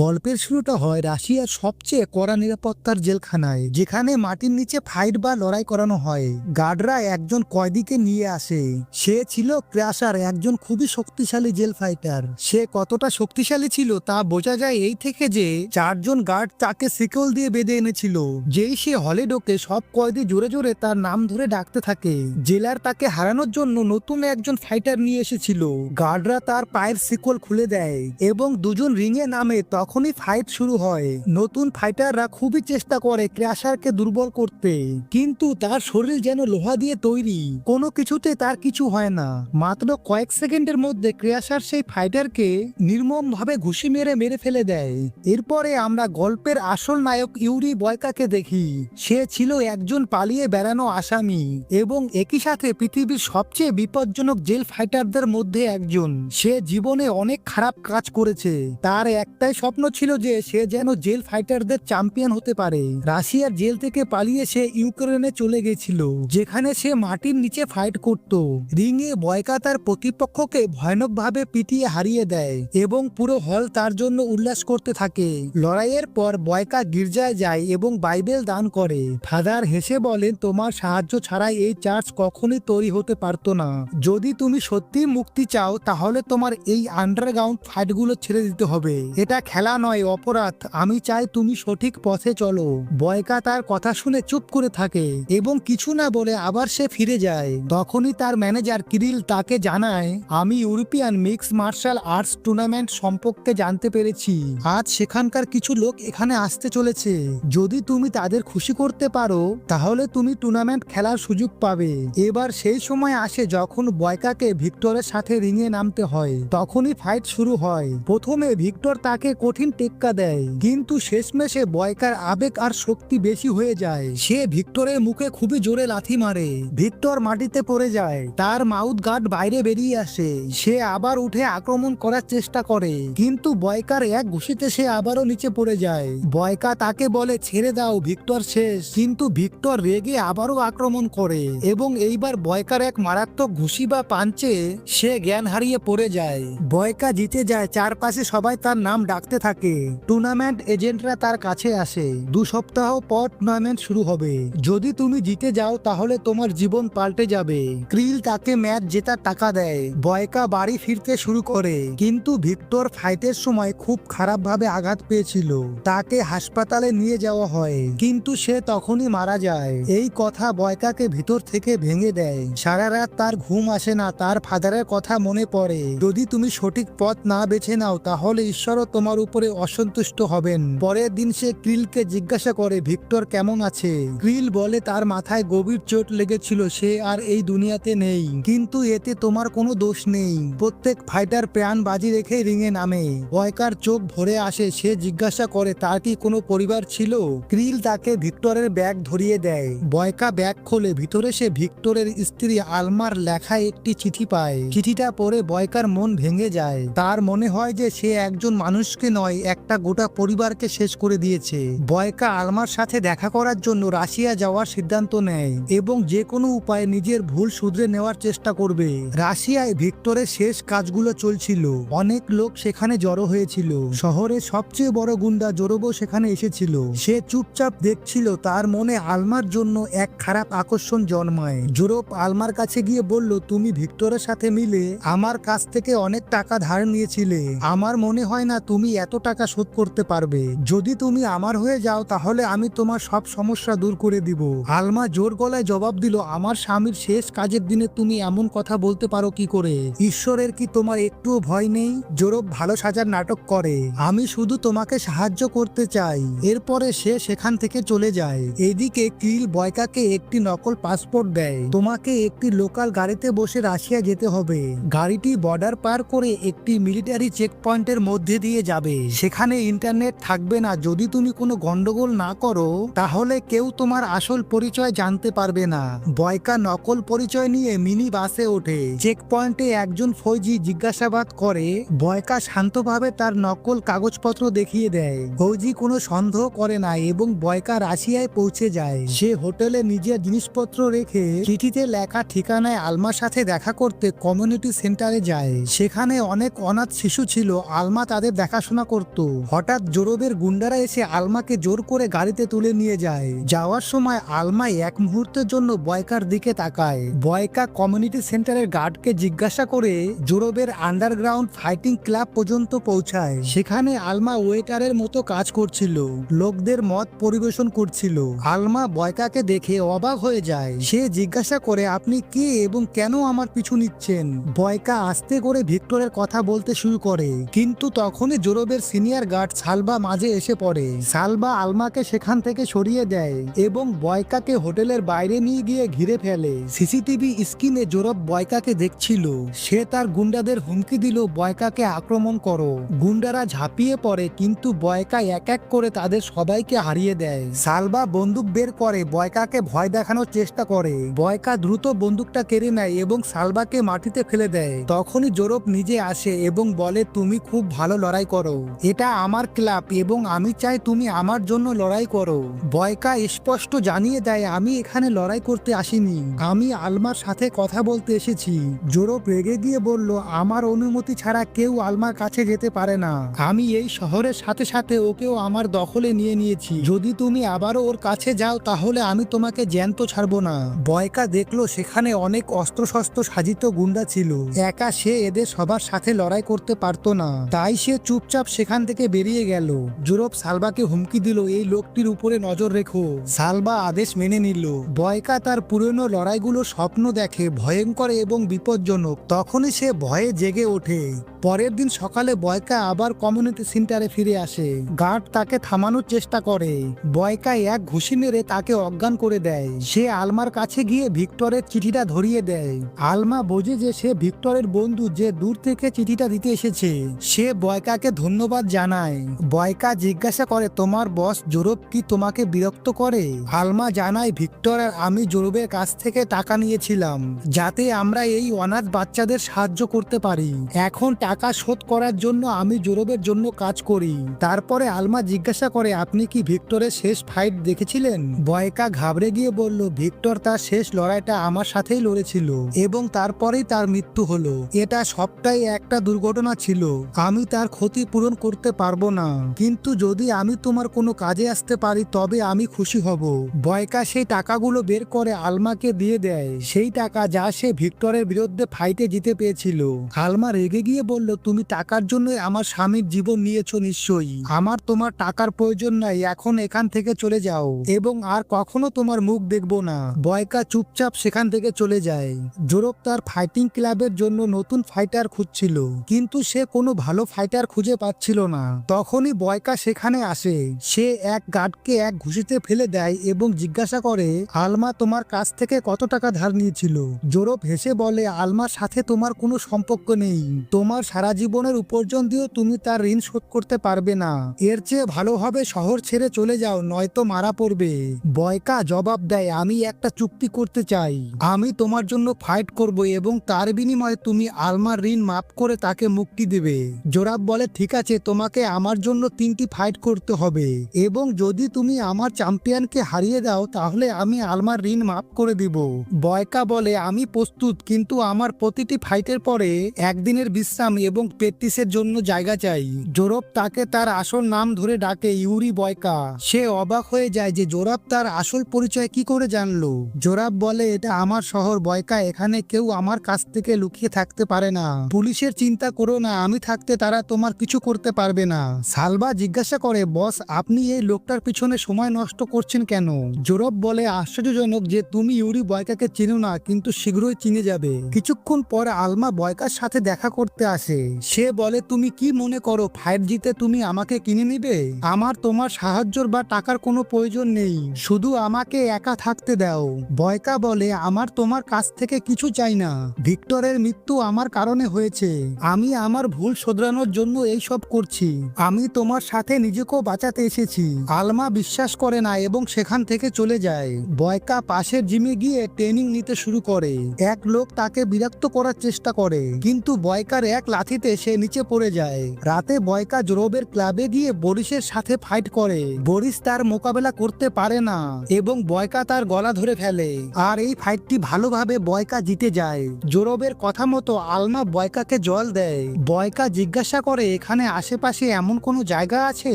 গল্পের শুরুটা হয় রাশিয়ার সবচেয়ে কড়া নিরাপত্তার জেলখানায়, যেখানে মাটির নিচে ফাইট বা লড়াই করানো হয়। গার্ডরা একজন কয়েদিকে নিয়ে আসে। সে ছিল ক্র্যাশার, একজন খুবই শক্তিশালী জেল ফাইটার। সে কতটা শক্তিশালী ছিল তা বোঝা যায় এই থেকে যে চারজন গার্ড তাকে সিকল দিয়ে বেঁধে এনেছিল, যেই সে হলে ঢোকে সব কয়েদি জোরে জোরে তার নাম ধরে ডাকতে থাকে। জেলার তাকে হারানোর জন্য নতুন একজন ফাইটার নিয়ে এসেছিল। গার্ডরা তার পায়ের শিকল খুলে দেয় এবং দুজন রিংয়ে নামে তখনই ফাইট শুরু হয়। নতুন ফাইটাররা খুবই চেষ্টা করে ক্র্যাশারকে দুর্বল করতে। কিন্তু তার শরীর যেন লোহা দিয়ে তৈরি। কোনো কিছুতে তার কিছু হয় না। মাত্র কয়েক সেকেন্ডের মধ্যে ক্র্যাশার সেই ফাইটারকে নির্মম ভাবে ঘুষি মেরে মেরে ফেলে দেয়। এরপরে আমরা গল্পের আসল নায়ক ইউরি বয়কাকে দেখি। সে ছিল একজন পালিয়ে বেড়ানো আসামি এবং একই সাথে পৃথিবীর সবচেয়ে বিপজ্জনক জেল ফাইটারদের মধ্যে একজন। সে জীবনে অনেক খারাপ কাজ করেছে। তার একটাই স্বপ্ন ছিল যে সে যেন জেল ফাইটারদের চ্যাম্পিয়ন হতে পারে। রাশিয়ার জেল থেকে পালিয়ে সে ইউক্রেনে চলে গেছিল, যেখানে সে মাটির নিচে ফাইট করত। রিংয়ে বয়কা তার প্রতিপক্ষকে ভয়ানকভাবে পিটিয়ে হারিয়ে দেয় এবং পুরো হল তার জন্য উল্লাস করতে থাকে। লড়াইয়ের পর বয়কা গির্জায় যায় এবং বাইবেল দান করে। ফাদার হেসে বলেন, তোমার সাহায্য ছাড়াই এই চার্চ কখনোই তৈরি হতে পারতো না। যদি তুমি সত্যি মুক্তি চাও, তাহলে তোমার এই আন্ডারগ্রাউন্ড ফাইটগুলো ছেড়ে দিতে হবে। এটা খেলা নয়, অপরাধ। আমি চাই তুমি সঠিক পথে চলো। বয়কা তার কথা শুনে চুপ করে থাকে এবং কিছু না বলে আবার সে ফিরে যায়। তখনই তার ম্যানেজার কিরিল তাকে জানায়, আমি European mix martial arts tournament সম্পর্কে জানতে পেরেছি। আজ সেখানকার কিছু লোক এখানে আসতে চলেছে। যদি তুমি তাদের খুশি করতে পারো, তাহলে তুমি টুর্নামেন্ট খেলার সুযোগ পাবে। এবার সেই সময় আসে যখন বয়কাকে ভিক্টরের সাথে রিঙে নামতে হয়। তখনই ফাইট শুরু হয়। প্রথমে ভিক্টর তাকে কঠিন টেক্কা দেয়। কিন্তু শেষমেশে বয়কার আবেগ আর শক্তি বেশি হয়ে যায়। সে ভিক্টরের মুখে খুবই জোরে লাথি মারে। ভিক্টর মাটিতে পড়ে যায়। তার মাউথ গার্ড বাইরে বেরিয়ে আসে। সে আবার উঠে আক্রমণ করার চেষ্টা করে। কিন্তু বয়কার এক ঘুষিতে সে আবারও নিচে পড়ে যায়। বয়কা তাকে বলে, ছেড়ে দাও, ভিক্টর শেষ। কিন্তু ভিক্টর রেগে আবারও আক্রমণ করে এবং এইবার বয়কার এক মারাত্মক ঘুষি বা পাঞ্চে সে জ্ঞান হারিয়ে পড়ে যায়। বয়কা জিতে যায়। চারপাশে সবাই তার নাম ডাকতে থাকে। টুর্নামেন্ট এজেন্টরা তার কাছে আসে। দু সপ্তাহ পর টুর্নামেন্ট শুরু হবে। যদি তুমি জিতে যাও, তাহলে তোমার জীবন পাল্টে যাবে। ক্রিল তাকে ম্যাচ জেতার টাকা দেয়। বয়কা বাড়ি ফিরতে শুরু করে। কিন্তু ভিক্টর ফাইটের সময় খুব খারাপভাবে আঘাত পেয়েছিল। তাকে হাসপাতালে নিয়ে যাওয়া হয়। কিন্তু সে তখনই মারা যায়। এই কথা বয়কাকে ভিতর থেকে ভেঙে দেয়। সারা রাত তার ঘুম আসে না। তার ফাদারের কথা মনে পড়ে। যদি তুমি সঠিক পথ না বেছে নাও, তাহলে ঈশ্বরও তোমার উপরে অসন্তুষ্ট হবেন। পরের দিন সে ক্রিলকে জিজ্ঞাসা করে, ভিক্টর, কেমন আছে? ক্রিল বলে, তার মাথায় গভীর চোট লেগেছিল, সে আর এই দুনিয়াতে নেই। কিন্তু এতে তোমার কোনো দোষ নেই। প্রত্যেক ফাইটার প্রাণ বাজি রেখে রিঙে নামে। বয়কার চোখ ভরে আসে, সে জিজ্ঞাসা করে, তার কি কোনো পরিবার ছিল? ক্রিল তাকে ভিক্টরের ব্যাগ ধরিয়ে দেয়। বয়কা ব্যাগ খোলে। ভিতরে সে ভিক্টরের স্ত্রী আলমার লেখা একটি চিঠি পায়। চিঠিটা পড়ে বয়কার মন ভেঙে যায়। তার মনে হয় যে সে একজন মানুষকে নয়, একটা গোটা পরিবারকে শেষ করে দিয়েছে। বয়কা আলমার সাথে দেখা করার জন্য রাশিয়া যাওয়ার সিদ্ধান্ত নেয় এবং যে কোনো উপায়ে নিজের ভুল শুধরে নেওয়ার চেষ্টা করবে। রাশিয়ায় ভিক্টরের শেষ কাজগুলো চলছিল। অনেক লোক সেখানে জড়ো হয়েছিল। শহরের সবচেয়ে বড় গুন্ডা জোরবো সেখানে এসেছিল। সে চুপচাপ দেখছিল তার মনে আলমার জন্য এক খারাপ আকর্ষণ জন্মায়। জোরব আলমার কাছে গিয়ে বলল, তুমি ভিক্টরের সাথে মিলে আমার কাছ থেকে অনেক টাকা ধার নিয়েছিলে। আমার মনে হয় না তুমি এত টাকা শোধ করতে পারবে? যদি তুমি আমার হয়ে যাও, তাহলে আমি তোমার সব সমস্যা দূর করে দিব। আলমা জোর গলায় জবাব দিল, আমার স্বামীর শেষ কাজের দিনে তুমি এমন কথা বলতে পারো কি করে? ঈশ্বরের কি তোমার একটুও ভয় নেই? জোরব ভালো সাজার নাটক করে। আমি শুধু তোমাকে সাহায্য করতে চাই। এরপরে সে সেখান থেকে চলে যায়। এদিকে কিল বয়কাকে একটি নকল পাসপোর্ট দেয়। তোমাকে একটি লোকাল গাড়িতে বসে রাশিয়া যেতে হবে। গাড়িটি বর্ডার পার করে একটি মিলিটারি চেক পয়েন্টের মধ্যে দিয়ে যাবে। সেখানে ইন্টারনেট থাকবে না। যদি তুমি কোনো গন্ডগোল না করো, তাহলে কেউ তোমার আসল পরিচয় জানতে পারবে না। বয়কা নকল পরিচয় নিয়ে মিনি বাসে ওঠে। চেক পয়েন্টে একজন ফৌজি জিজ্ঞাসাবাদ করে, বয়কা শান্তভাবে তার নকল কাগজপত্র দেখিয়ে দেয়। ফৌজি কোনো সন্দেহ করে না এবং বয়কা রাশিয়ায় পৌঁছে যায়। সে হোটেলে নিজের জিনিসপত্র রেখে চিঠিতে লেখা ঠিকানায় আলমার সাথে দেখা করতে কমিউনিটি সেন্টারে যায়। সেখানে অনেক অনাথ শিশু ছিল। আলমা তাদের দেখাশোনা পড়াশোনা করত। হঠাৎ জোরবের গুন্ডারা এসে আলমাকে জোর করে গাড়িতে তুলে নিয়ে যায়। যাওয়ার সময় আলমা এক মুহূর্তের জন্য বয়কার দিকে তাকায়। বয়কা কমিউনিটি সেন্টারের গার্ডকে জিজ্ঞাসা করে জোরবের আন্ডারগ্রাউন্ড ফাইটিং ক্লাব পর্যন্ত পৌঁছায়। সেখানে আলমা ওয়েটারের মতো কাজ করছিল, লোকদের মত পরিবেশন করছিল। আলমা বয়কাকে দেখে অবাক হয়ে যায়। সে জিজ্ঞাসা করে, আপনি কে এবং কেন আমার পিছু নিচ্ছেন? বয়কা আস্তে করে ভিক্টরের কথা বলতে শুরু করে। কিন্তু তখনই জোরবের সিনিয়র গার্ড সালবা মাঝে এসে পড়ে। সালবা আলমাকে সেখান থেকে সরিয়ে দেয় এবং বয়কাকে হোটেলের বাইরে নিয়ে গিয়ে ঘিরে ফেলে। সিসিটিভি স্ক্রিনে জোরব বয়কাকে দেখছিল। সে তার গুন্ডাদের হুমকি দিল, বয়কাকে আক্রমণ করো। গুন্ডারা ঝাঁপিয়ে পড়ে, কিন্তু বয়কা এক এক করে তাদের সবাইকে হারিয়ে দেয়। সালবা বন্দুক বের করে, বয়কাকে ভয় দেখানোর চেষ্টা করে। বয়কা দ্রুত বন্দুকটা কেড়ে নেয় এবং সালবাকে মাটিতে ফেলে দেয়। তখনই জোরব নিজে আসে এবং বলে, তুমি খুব ভালো লড়াই করো। এটা আমার ক্লাব এবং আমি চাই তুমি আমার জন্য লড়াই করো। বয়কা স্পষ্ট জানিয়ে দেয়, আমি এখানে লড়াই করতে আসিনি। আমি আলমার সাথে কথা বলতে এসেছি। জোরব রেগে গিয়ে বলল, আমার অনুমতি ছাড়া কেউ আলমার কাছে যেতে পারে না। আমি এই শহরের সাথে সাথে ওকেও আমার দখলে নিয়ে নিয়েছি। যদি তুমি আবারও ওর কাছে যাও, তাহলে আমি তোমাকে জ্যান্ত ছাড়বো না। বয়কা দেখল, সেখানে অনেক অস্ত্রশস্ত্র সাজিত গুন্ডা ছিল। একা সে এদের সবার সাথে লড়াই করতে পারতো না। তাই সে চুপচাপ সেখান থেকে বেরিয়ে গেল। জুরব সালবাকে হুমকি দিল, এই লোকটির উপরে নজর রেখো। সালবা আদেশ মেনে নিল। বয়কা তার পুরনো লড়াইগুলো স্বপ্ন দেখে, ভয়ঙ্কর এবং বিপজ্জনক। তখনই সে ভয়ে জেগে ওঠে। পরের দিন সকালে বয়কা আবার কমিউনিটি সেন্টারে ফিরে আসে। গার্ড তাকে থামানোর চেষ্টা করে। বয়কা এক ঘুষি মেরে তাকে অজ্ঞান করে দেয়। সে আলমার কাছে গিয়ে ভিক্টরের চিঠিটা ধরিয়ে দেয়। আলমা বোঝে যে সে ভিক্টরের বন্ধু যে দূর থেকে চিঠিটা দিতে এসেছে। সে বয়কাকে ধন্যবাদ জানায় বয়কা জিজ্ঞাসা করে, তোমার বস জোরব কি তোমাকে বিরক্ত করে? আলমা জানায়, ভিক্টর আর আমি জোরবের কাছ থেকে টাকা নিয়েছিলাম, যাতে আমরা এই অনাথ বাচ্চাদের সাহায্য করতে পারি। এখন টাকা শোধ করার জন্য আমি জোরবের জন্য কাজ করি। তারপরে আলমা জিজ্ঞাসা করে, আপনি কি ভিক্টরের শেষ ফাইট দেখেছিলেন? বয়কা ঘাবড়ে গিয়ে বলল, ভিক্টর তার শেষ লড়াইটা আমার সাথেই লড়েছিল এবং তারপরেই তার মৃত্যু হলো। এটা সবটাই একটা দুর্ঘটনা ছিল। আমি তার ক্ষতি পূরণ করতে পারব না। কিন্তু যদি আমি তোমার কোনো কাজে আসতে পারি, তবে আমি খুশি হব। বয়কা সেই টাকাগুলো বের করে আলমাকে দিয়ে দেয়। সেই টাকা যা সে ভিক্টরের বিরুদ্ধে ফাইটে জিতে পেয়েছিল। আলমা রেগে গিয়ে বলল, তুমি টাকার জন্য আমার স্বামীর জীবন নিয়েছো নিশ্চয়ই। আমার তোমার টাকার প্রয়োজন নাই, এখন এখান থেকে চলে যাও। এবং আর কখনো তোমার মুখ দেখব না। বয়কা চুপচাপ সেখান থেকে চলে যায়। জোরব তার ফাইটিং ক্লাবের জন্য নতুন ফাইটার খুঁজছিল। কিন্তু সে কোনো ভালো ফাইটার খুঁজে পাচ্ছিল না। তখনই বয়কা সেখানে আসে। সে এক গার্ডকে এক ঘুষিতে ফেলে দেয় এবং জিজ্ঞাসা করে, আলমা, তোমার কাছ থেকে কত টাকা ধার নিয়েছিল? জোরব হেসে বলে, আলমার সাথে তোমার কোনো সম্পর্ক নেই। তোমার সারা জীবনের উপার্জন দিয়েও তুমি তার ঋণ শোধ করতে পারবে না। এর চেয়ে ভালোভাবে শহর ছেড়ে চলে যাও, নয়তো মারা পড়বে। বয়কা জবাব দেয়, আমি একটা চুক্তি করতে চাই। আমি তোমার জন্য ফাইট করব এবং তার বিনিময়ে তুমি আলমার ঋণ মাফ করে তাকে মুক্তি দেবে। জোরাব বলে, ঠিক আছে তোমাকে আমার জন্য তিনটি ফাইট করতে হবে। এবং যদি তুমি আমার চ্যাম্পিয়নকে হারিয়ে দাও, তাহলে আমি আলমার ঋণ মাফ করে দিব। বয়কা বলে, আমি প্রস্তুত, কিন্তু আমার প্রতিটি ফাইটের পরে একদিনের বিশ্রাম এবং প্র্যাকটিসের জন্য জায়গা চাই। জোরব তাকে তার আসল নাম ধরে ডাকে, ইউরি বয়কা। সে অবাক হয়ে যায় যে জোরাব তার আসল পরিচয় কি করে জানলো। জোরাব বলে, এটা আমার শহর, বয়কা, এখানে কেউ আমার কাছ থেকে লুকিয়ে থাকতে পারে না। পুলিশের চিন্তা করো না, আমি থাকতে তারা তোমার কিছু করতে পারবে না। সালবা জিজ্ঞাসা করে, বস, আপনি এই লোকটার পিছনে সময় নষ্ট করছেন কেন? জোরব বলে, আশ্চর্যজনক যে তুমি ইউরি বয়কাকে চিনো না, কিন্তু শীঘ্রই চিনে যাবে। কিছুক্ষণ পর আলমা বয়কার সাথে দেখা করতে আসে। সে বলে, তুমি কি মনে করো ফাইভ জিতে তুমি আমাকে কিনে নিবে? আমার তোমার সাহায্যর বা টাকার কোনো প্রয়োজন নেই। শুধু আমাকে একা থাকতে দাও। বয়কা বলে, আমার তোমার কাছ থেকে কিছু চাই না। ভিক্টরের মৃত্যু আমার কারণে হয়েছে। আমি আমার ভুল শোধরানোর জন্য এই সব করছি। আমি তোমার সাথে নিজেকেও বাঁচাতে এসেছি। আলমা বিশ্বাস করে না এবং সেখান থেকে চলে যায়। বয়কা পাশের জিমে গিয়ে ট্রেনিং নিতে শুরু করে। এক লোক তাকে বিরক্ত করার চেষ্টা করে। কিন্তু বয়কার এক লাথিতে সে নিচে পড়ে যায়। রাতে বয়কা জোরবের ক্লাবে গিয়ে বরিসের সাথে ফাইট করে। বরিশ তার মোকাবেলা করতে পারে না এবং বয়কা তার গলা ধরে ফেলে। আর এই ফাইটটি ভালোভাবে বয়কা জিতে যায়। জোরবের কথা মতো আলমা বয়কাকে জল দেয়। বয়কা জিজ্ঞাসা করে, এখানে এখানে আশেপাশে এমন কোনো জায়গা আছে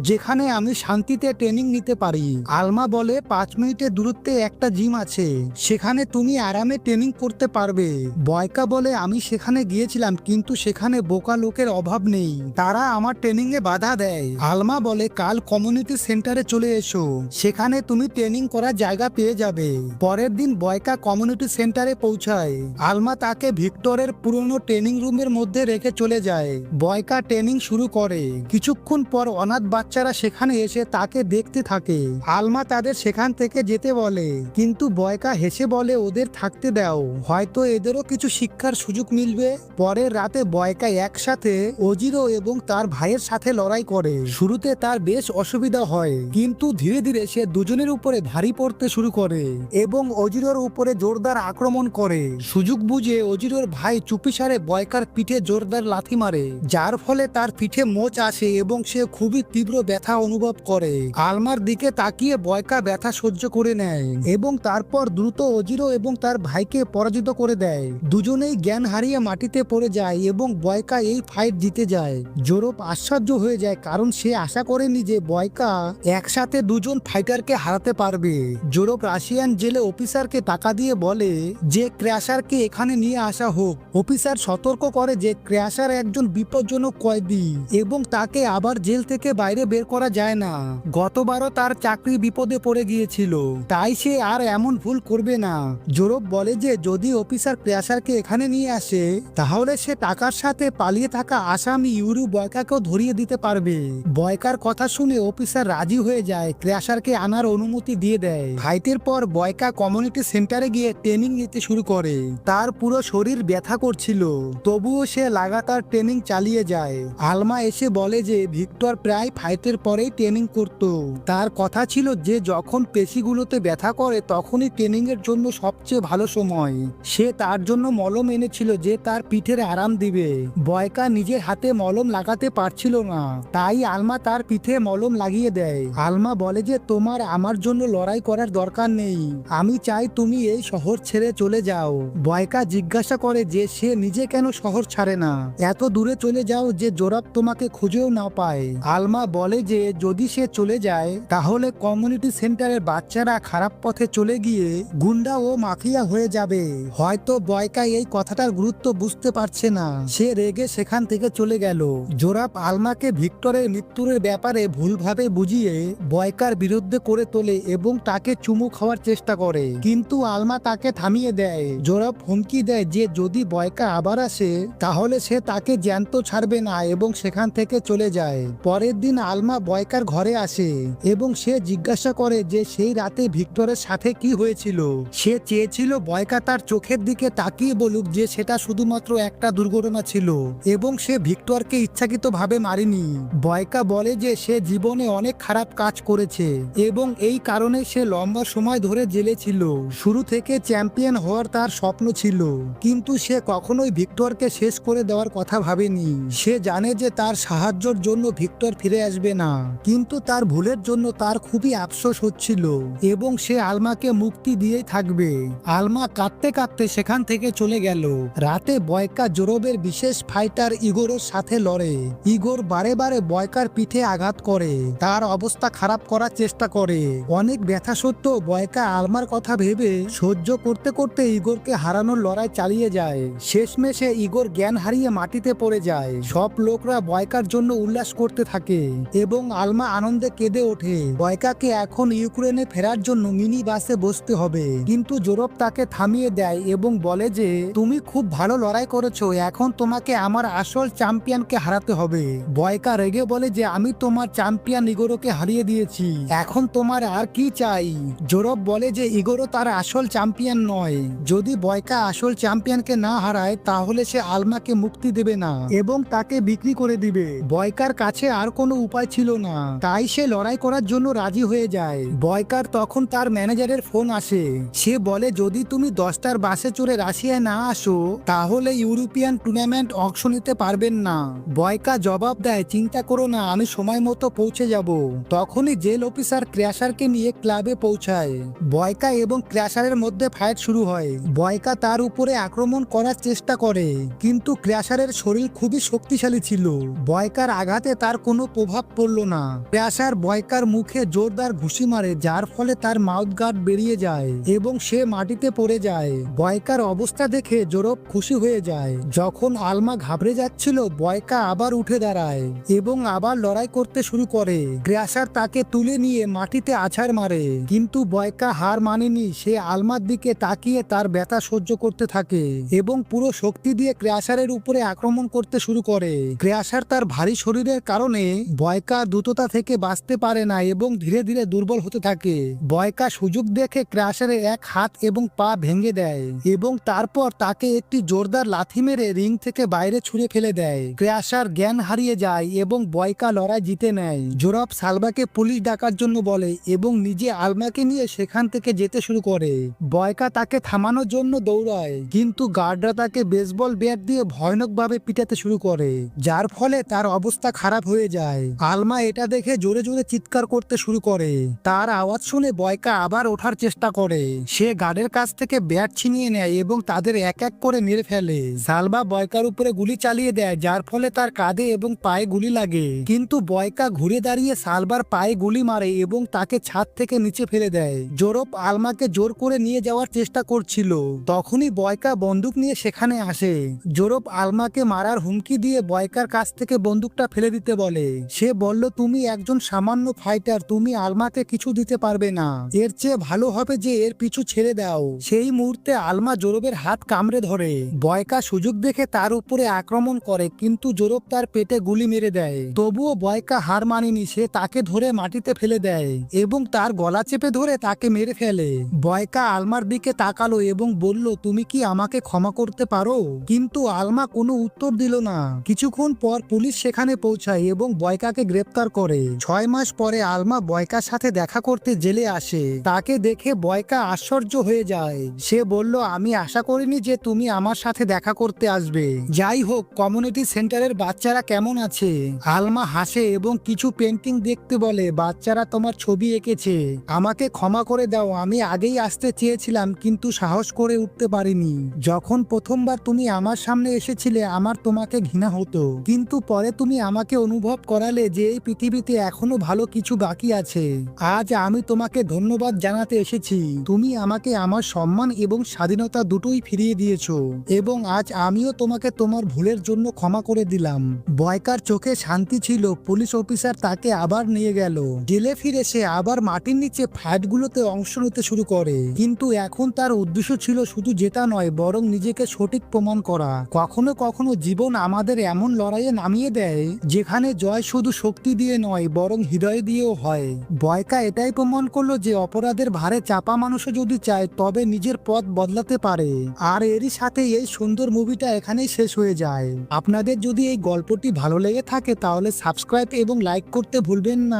যেখানে আমি শান্তিতে ট্রেনিং নিতে পারি? আলমা বলে, পাঁচ মিনিটের দূরত্বে একটা জিম আছে। সেখানে তুমি আরামে ট্রেনিং করতে পারবে। বয়কা বলে, আমি সেখানে গিয়েছিলাম, কিন্তু সেখানে বোকা লোকের অভাব নেই। তারা আমার ট্রেনিং এ বাধা দেয়। আলমা বলে, কাল কমিউনিটি সেন্টারে চলে এসো। সেখানে তুমি ট্রেনিং করার জায়গা পেয়ে যাবে। পরের দিন বয়কা কমিউনিটি সেন্টারে পৌঁছায়। আলমা তাকে ভিক্টরের পুরনো ট্রেনিং রুমের মধ্যে রেখে চলে যায়। বয়কা ট্রেনিং শুরু করে। কিছুক্ষণ পর অনাথ বাচ্চারা সেখানে এসে তাকে দেখতে থাকে। আলমা তাদের সেখান থেকে যেতে বলে, কিন্তু বয়কা হেসে বলে ওদের থাকতে দাও। হয়তো এদেরও কিছু শিক্ষার সুযোগ মিলবে। পরের রাতে বয়কা একসাথে অজিরো এবং তার ভাইয়ের সাথে লড়াই করে। শুরুতে তার বেশ অসুবিধা হয়, কিন্তু ধীরে ধীরে সে দুজনের উপরে ভারী পড়তে শুরু করে এবং অজিরোর উপরে জোরদার আক্রমণ করে। সুযোগ বুঝে অজিরোর ভাই চুপিসারে বয়কার পিঠে জোরদার লাথি মারে, যার ফলে তার পিঠে মোচ আসে এবং সে খুবই তীব্র ব্যথা অনুভব করে। আলমার দিকে তাকিয়ে বয়কা ব্যথা সহ্য করে নেয় এবং তারপর দ্রুত অজিরো এবং তার ভাইকে পরাজিত করে দেয়। দুজনেই জ্ঞান হারিয়ে মাটিতে পড়ে যায় এবং বয়কা এই ফাইট জিতে যায়। জোরপ আশ্চর্য হয়ে যায় কারণ সে আশা করেনি যে বয়কা একসাথে দুজন ফাইটারকে হারাতে পারবে। জোরপ রাশিয়ান জেলে অফিসারকে টাকা দিয়ে বলে যে, ক্র্যাশারকে এখানে নিয়ে আসা হোক। অফিসার সতর্ক করে যে, ক্র্যাশার একজন বিপজ্জনক কয়েদি। এবং তাকে আবার জেল থেকে বাইরে বের করা যায় না। গতবারও তার চাকরি বিপদে পড়ে গিয়েছিল। তাই সে আর এমন ভুল করবে না। জোরব বলে যে, যদি অফিসার ক্র্যাশারকে এখানে নিয়ে আসে, তাহলে সে টাকার সাথে পালিয়ে থাকা আসামি ইউরু বয়কাকেও ধরিয়ে দিতে পারবে। বয়কার কথা শুনে অফিসার রাজি হয়ে যায় ক্র্যাশারকে আনার অনুমতি দিয়ে দেয়। ফাইটের পর বয়কা কমিউনিটি সেন্টারে গিয়ে ট্রেনিং নিতে শুরু করে। তার পুরো শরীর ব্যথা করছিল, তবুও সে লাগাতার ট্রেনিং চালিয়ে যায়। আলমা এসে বলে যে ভিক্টর প্রায় ফাইটের পরেই ট্রেনিং করত। তার কথা ছিল যে যখন পেশিগুলোতে ব্যথা করে তখনই ট্রেনিং এর জন্য সবচেয়ে ভালো সময়। সে তার জন্য মলম এনেছিল যে তার পিঠের আরাম দিবে। বয়কা নিজের হাতে মলম লাগাতে পারছিল না। তাই আলমা তার পিঠে মলম লাগিয়ে দেয়। আলমা বলে যে, তোমার আমার জন্য লড়াই করার দরকার নেই। আমি চাই তুমি এই শহর ছেড়ে চলে যাও। বয়কা জিজ্ঞাসা করে যে, সে নিজে কেন শহর ছাড়ে না? এত দূরে চলে যাও যে জোরাব তোমাকে খুঁজেও না পায়। আলমা বলে যে, যদি সে চলে যায়, তাহলে কমিউনিটি সেন্টারের বাচ্চারা খারাপ পথে চলে গিয়ে গুন্ডা ও মাফিয়া হয়ে যাবে। হয়তো বয়কা এই কথাটার গুরুত্ব বুঝতে পারছে না। সে রেগে সেখান থেকে চলে গেল। জোরাব আলমাকে ভিক্টরের মৃত্যুর ব্যাপারে ভুলভাবে বুঝিয়ে বয়কার বিরুদ্ধে করে তোলে এবং তাকে চুমু খাওয়ার চেষ্টা করে। কিন্তু আলমা তাকে থামিয়ে দেয়। জোরাব হুমকি দেয় যে, যদি বয়কা আবার আসে, তাহলে সে তাকে জ্যান্ত ছাড়বে না এবং সেখান থেকে চলে যায়। পরের দিন আলমা বয়কার ঘরে আসে এবং সে জিজ্ঞাসা করে যে সেই রাতে ভিক্টরের সাথে কি হয়েছিল। সে চেয়েছিল বয়কা তার চোখের দিকে তাকিয়ে বলুক যে সেটা শুধুমাত্র একটা দুর্ঘটনা ছিল এবং সে ভিক্টরকে ইচ্ছাকৃতভাবে মারেনি। বয়কা বলে যে সে জীবনে অনেক খারাপ কাজ করেছে এবং এই কারণে সে লম্বা সময় ধরে জেলে ছিল। শুরু থেকে চ্যাম্পিয়ন হওয়ার তার স্বপ্ন ছিল, কিন্তু সে কখনোই ভিক্টরকে শেষ করে দেওয়ার কথা ভাবেনি। সে জানে যে তার সাহায্যের জন্য ভিক্টর ফিরে আসবে না। কিন্তু তার ভুলের জন্য তার খুবই আফসোস হচ্ছিল এবং সে আলমাকে মুক্তি দিয়েই থাকবে। আলমা কাঁদতে কাঁদতে সেখান থেকে চলে গেল। রাতে বয়কা জোরবের বিশেষ ফাইটার ইগোরের সাথে লড়ে। ইগোর বারে বারে বয়কার পিঠে আঘাত করে। তার অবস্থা খারাপ করার চেষ্টা করে। অনেক ব্যথা সত্ত্বেও বয়কা আলমার কথা ভেবে সহ্য করতে করতে ইগোরকে হারানোর লড়াই চালিয়ে যায়। শেষমেশে ইগোর জ্ঞান হারিয়ে মাটিতে পড়ে যায়। সব লোকরা বয়কার জন্য উল্লাস করতে থাকে এবং আলমা আনন্দে কেঁদে ওঠে। বয়কাকে এখন ইউক্রেনে ফেরার জন্য মিনি বাসে বসতে হবে। কিন্তু জোরব তাকে থামিয়ে দেয় এবং বলে যে, তুমি খুব ভালো লড়াই করেছ, এখন তোমাকে আমার আসল চ্যাম্পিয়নকে হারাতে হবে। বয়কা রেগে বলে যে, আমি তোমার চ্যাম্পিয়ন ইগোরোকে হারিয়ে দিয়েছি। এখন তোমার আর কি চাই? জোরব বলে যে, ইগোরো তার আসল চ্যাম্পিয়ন নয়। যদি বয়কা আসল চ্যাম্পিয়নকে না হারায়, তাহলে সে আলমাকে মুক্তি দেবে না। এবং তাকে বিক্রি করে দিবে। বয়কার কাছে আর কোনো উপায় ছিল না। তাই সে লড়াই করার জন্য রাজি হয়ে যায়। বয়কার তখন তার ম্যানেজারের ফোন আসে। সে বলে, যদি তুমি দশটার বাসে চড়ে রাশিয়ায় না আসো, তাহলে ইউরোপিয়ান টুর্নামেন্ট অংশ নিতে পারবেন না। বয়কা জবাব দেয়, চিন্তা করো না, আমি সময় মতো পৌঁছে যাব। তখনই জেল অফিসার ক্র্যাশারকে নিয়ে ক্লাবে পৌঁছায়। বয়কা এবং ক্র্যাশারের মধ্যে ফাইট শুরু হয়। বয়কা তার উপরে আক্রমণ করার চেষ্টা করে, কিন্তু ক্র্যাশারের শরীর খুবই শক্তিশালী ছিল। বয়কার আঘাতে তার কোনো প্রভাব পড়ল না। ক্র্যাশার বয়কার মুখে জোরদার ঘুষি মারে, যার ফলে তার মাউথ গার্ড বেরিয়ে যায় এবং সে মাটিতে পড়ে যায়। বয়কার অবস্থা দেখে জোরব খুশি হয়ে যায়। যখন আলমা ঘাবড়ে যাচ্ছিল, বয়কা আবার উঠে দাঁড়ায় এবং আবার লড়াই করতে শুরু করে। ক্র্যাশার তাকে তুলে নিয়ে মাটিতে আছাড় মারে, কিন্তু বয়কা হার মানেনি। সে আলমার দিকে তাকিয়ে তার ব্যথা সহ্য করতে থাকে এবং পুরো শক্তি দিয়ে ক্র্যাশারের উপরে আক্রমণ করতে শুরু করে। ক্র্যাশার তার ভারী শরীরের কারণে বয়কা দ্রুততা থেকে বাঁচতে পারে না এবং ধীরে ধীরে দুর্বল হতে থাকে। বয়কা সুযোগ দেখে ক্র্যাশারের এক হাত এবং পা ভেঙে দেয় এবং তারপর তাকে একটি জোরদার লাথি মেরে রিং থেকে বাইরে ছুঁড়ে ফেলে দেয়। ক্র্যাশার জ্ঞান হারিয়ে যায় এবং বয়কা লড়াই জিতে নেয়। জোরব সালবাকে পুলিশ ডাকার জন্য বলে এবং নিজে আলমাকে নিয়ে সেখান থেকে যেতে শুরু করে। বয়কা তাকে থামানোর জন্য দৌড়ায়, কিন্তু গার্ডরা তাকে বেসবল ব্যাট দিয়ে ভয়ানকভাবে পিটাতে শুরু করে, যার ফলে তার অবস্থা খারাপ হয়ে যায়। আলমা এটা দেখে জোরে জোরে চিৎকার করতে শুরু করে। তার আওয়াজ শুনে বয়কা আবার ওঠার চেষ্টা করে। সে গার্ডের কাছ থেকে ব্যাট ছিনিয়ে নেয় এবং তাদের এক এক করে মেরে ফেলে। সালবা বয়কার উপরে গুলি চালিয়ে দেয়, যার ফলে তার কাঁধে এবং পায়ে গুলি লাগে। কিন্তু বয়কা ঘুরে দাঁড়িয়ে সালবার পায়ে গুলি মারে এবং তাকে ছাদ থেকে নিচে ফেলে দেয়। জোরপ আলমাকে জোর করে নিয়ে যাওয়ার চেষ্টা করছিল। তখনই বয়কা বন্দুক নিয়ে সেখানে আসে। জোরপ আলমাকে মারার হুমকি দিয়ে বয়কার কাছ থেকে বন্দুকটা ফেলে দিতে বলে। সে বলল, তুমি একজন সামান্য ফাইটার তুমি আলমাকে কিছু দিতে পারবে না। এর চেয়ে ভালো হবে যে এর পিছু ছেড়ে দাও সেই মুহূর্তে আলমা জোরবের হাত কামড়ে ধরে। বয়কা সুযোগ দেখে তার উপরে আক্রমণ করে, কিন্তু জোরব তার পেটে গুলি মেরে দেয়। তবুও বয়কা হার মানেনি, সে তাকে ধরে মাটিতে ফেলে দেয় এবং তার গলা চেপে ধরে তাকে মেরে ফেলে। বয়কা আলমার দিকে তাকালো এবং বলল, তুমি কি আমাকে ক্ষমা করতে পারো? কিন্তু আলমা কোনো উত্তর দিল না। কিছুক্ষণ পর পুলিশ সেখানে পৌঁছায় এবং বয়কাকে গ্রেপ্তার করে। ছয় মাস পরে আলমা বয়কার সাথে দেখা করতে জেলে আসে। তাকে দেখে বয়কা আশ্চর্য হয়ে যায়। সে বলল, আমি আশা করিনি যে তুমি আমার সাথে দেখা করতে আসবে। যাই হোক, কমিউনিটি সেন্টারের বাচ্চারা কেমন আছে? আলমা হাসে এবং কিছু পেন্টিং দেখতে বলে, বাচ্চারা তোমার ছবি এঁকেছে। আমাকে ক্ষমা করে দাও, আমি আগেই আসতে চেয়েছিলাম, কিন্তু সাহস করে উঠতে পারিনি। যখন প্রথমবার তুমি আমার সামনে এসেছিলে, আমার তোমাকে ঘৃণা হতো। কিন্তু পরে তুমি আমাকে অনুভব করালে যে এই পৃথিবীতে এখনও ভালো কিছু বাকি আছে। আজ আমি তোমাকে ধন্যবাদ জানাতে এসেছি। তুমি আমাকে আমার সম্মান এবং স্বাধীনতা দুটোই ফিরিয়ে দিয়েছ এবং আজ আমিও তোমাকে তোমার ভুলের জন্য ক্ষমা করে দিলাম। বয়কার চোখে শান্তি ছিল, পুলিশ অফিসার তাকে আবার নিয়ে গেল। জেলে ফিরে সে আবার মাটির নিচে ফাইটগুলোতে অংশ নিতে শুরু করে। কিন্তু এখন তার উদ্দেশ্য ছিল শুধু জেতা নয়, বরং নিজেকে সঠিক প্রমাণ করা। কখনো কখনো জীবন আমাদের এমন লড়াইয়ে নামিয়ে দেয়, যেখানে জয় শুধু শক্তি দিয়ে নয়, বরং হৃদয় দিয়েও হয়। বয়কা এটাই প্রমাণ করল যে অপরাধের ভারে চাপা মানুষও যদি চায়, তবে নিজের পথ বদলাতে পারে। আর এরই সাথে এই সুন্দর মুভিটা এখানেই শেষ হয়ে যায়। আপনাদের যদি এই গল্পটি ভালো লেগে থাকে, তাহলে সাবস্ক্রাইব এবং লাইক করতে ভুলবেন না।